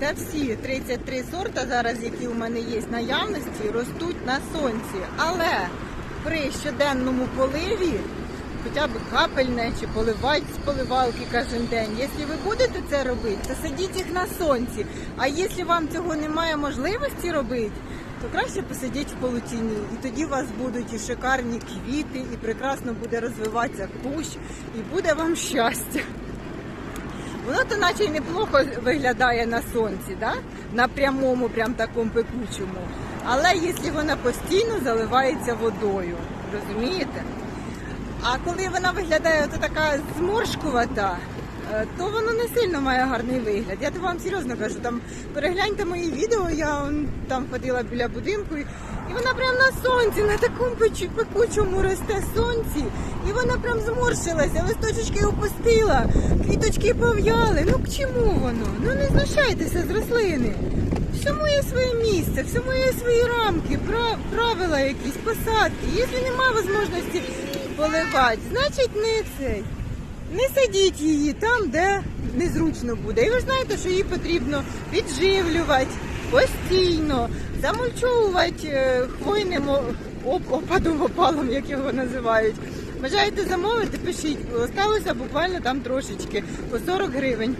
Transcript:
Та всі 33 сорта зараз, які у мене є в наявності, ростуть на сонці. Але при щоденному поливі, хоча б капельне чи поливати з поливалки кожен день, якщо ви будете це робити, то садіть їх на сонці. А якщо вам цього немає можливості робити, то краще посидіть в полутіні. І тоді у вас будуть і шикарні квіти, і прекрасно буде розвиватися кущ, і буде вам щастя. Воно то наче неплохо виглядає на сонці, да? на прямому, прям такому пекучому. Але якщо вона постійно заливається водою, розумієте? А коли вона виглядає така зморшкувата, то воно не сильно має гарний вигляд. Я то вам серйозно кажу, там перегляньте мої відео, я там ходила біля будинку, і вона прям на сонці, на такому пекучому росте сонці, і вона прям зморщилася, листочки опустила, квіточки пов'яли. Ну к чому воно? Ну не знущайтеся з рослини. Всьому є своє місце, всьому є свої рамки, пра- правила якісь, посадки. Якщо немає можливості поливати, значить не цей. Не садіть її там, де незручно буде. І ви знаєте, що її потрібно підживлювати постійно, замульчовувати е, хвойним опадом опалом, як його називають. Бажаєте замовити, пишіть. Осталося буквально там трошечки, по 40 гривень.